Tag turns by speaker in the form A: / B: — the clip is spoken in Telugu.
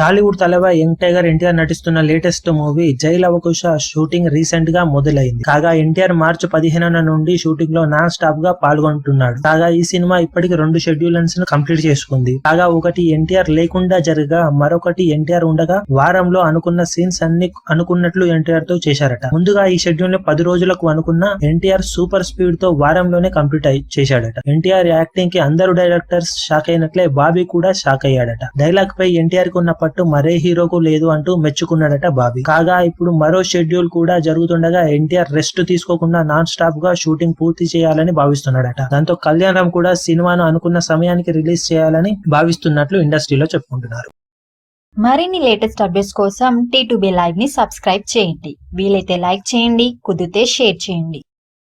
A: Tollywood తలవ young tiger N T R నటిస్తున్న లేటెస్ట్ మూవీ జై అవకుశ షూటింగ్ రీసెంట్గా మొదలైంది. కాగా ఎన్టీఆర్ మార్చి పదిహేనున నుండి షూటింగ్లో నాన్ స్టాప్గా పాల్గొంటున్నాడు. కాగా ఈ సినిమా ఇప్పటికి రెండు షెడ్యూల్స్ను కంప్లీట్ చేసుకుంది. కాగా ఒకటి ఎన్టీఆర్ లేకుండా జరగా మరొకటి ఎన్టీఆర్ ఉండగా వారంలో అనుకున్న సీన్స్ అన్ని అనుకున్నట్లు ఎన్టీఆర్తో చేశారట. ముందుగా ఈ షెడ్యూల్ని పది రోజులకు అనుకున్న ఎన్టీఆర్ సూపర్ స్పీడ్తో వారంలోనే కంప్లీట్ అయి చేశాడట. ఎన్టీఆర్ యాక్టింగ్కి అందరు డైరెక్టర్స్ షాక్ అయినట్లే బాబీ కూడా షాక్ అయ్యాడట. డైలాగ్ పై ఎన్టీఆర్కు ఉన్న పట్టు మరే హీరోకు లేదు అంటూ మెచ్చుకున్నాడట బాబీ. కాగా ఇప్పుడు మరో షెడ్యూల్ కూడా జరుగుతుండగా ఎన్టీఆర్ రెస్ట్ తీసుకోకుండా నాన్ స్టాప్గా షూటింగ్ పూర్తి చేయాలని భావిస్తున్నాడట. దాంతో కళ్యాణ్ రామ్ కూడా సినిమాను అనుకున్న సమయానికి రిలీజ్ చేయాలని భావిస్తున్నట్లు ఇండస్ట్రీలో చెప్పుకుంటున్నారు.
B: మరిన్ని లేటెస్ట్ అప్డేట్స్ కోసం టీ టు బి లైవ్ని సబ్స్క్రైబ్ చేయండి. వీలైతే లైక్ చేయండి కుదిరితే షేర్ చేయండి.